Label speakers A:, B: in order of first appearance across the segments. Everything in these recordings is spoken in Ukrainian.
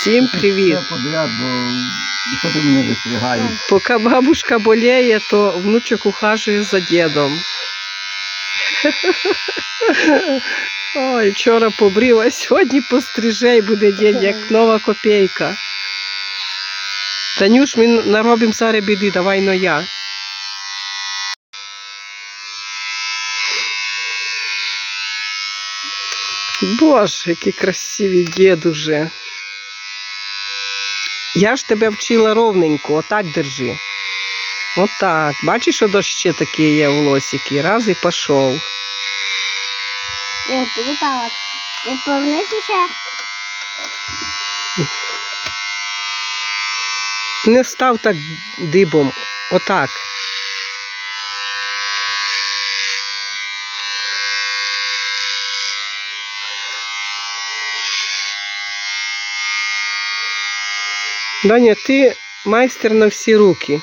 A: Всім привіт!
B: Все подряд, бо що ти мене вистрігаєш?
A: Поки бабушка боліє, то внучок ухажує за дідом. Ой, вчора побрив, а сьогодні постріже і буде дід, як нова копійка. Танюш, ми наробимо зараз біди, давай но я. Боже, який красивий дід уже. Я ж тебе вчила ровненько, отак держи. Отак. Бачиш, що ще такі є в лосіки. Раз і пішов.
C: Я перепала. Не повернутися.
A: Не став так дибом. Отак. Даня, ти майстер на всі руки.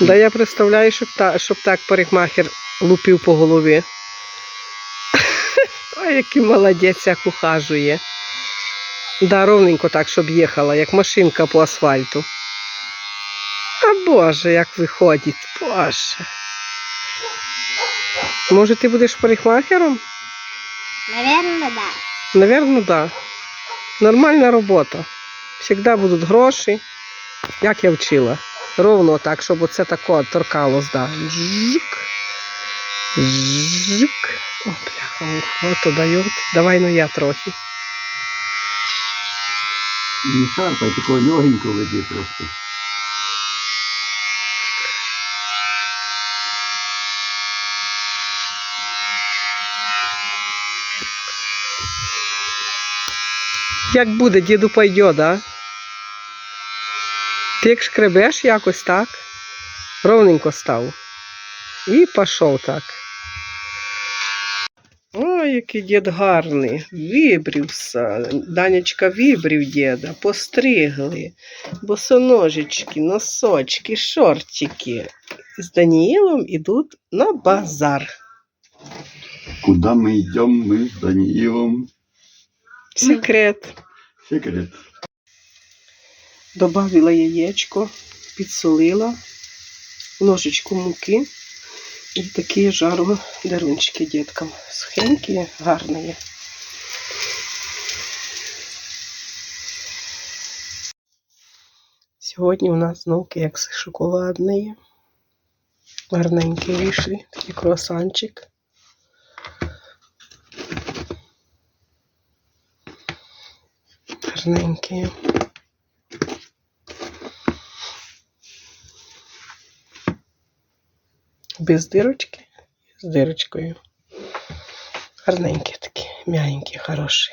A: Да я представляю, щоб, та, щоб так парикмахер лупив по голові. Ой, який молодець, як ухажує. Да, ровненько так, щоб їхала, як машинка по асфальту. А Боже, як виходить, Боже. Може, ти будеш парикмахером?
C: Наверное, да.
A: Наверно, да. Нормальна робота. Всегда будуть гроші. Як я вчила. Ровно так, щоб оце тако торкалось, да. Жик. Жик. О, бляха, ото дають. Давай ну я трохи.
B: Не шарпай, такого легенько веди просто.
A: Як буде, діду пойде, да? Ти як шкребеш якось так, ровненько став. І пішов так. Ой, який дід гарний. Вибрівся. Данечка вибрів діда, постригли. Босоножечки, носочки, шортики. З Даніїлом ідуть на базар.
B: Куда ми йдемо, ми з Даніїлом?
A: Секрет.
B: Секрет.
A: Добавила яєчко, підсолила, ложечку муки і такі жару дарунчики діткам. Сухенькі, гарні. Сьогодні у нас знову кекси шоколадні. Гарненькі вийшли, такий круасанчик. Гарненькі. Без дирочки, з дирочкою. Гарненькі такі, м'ягенькі, хороші.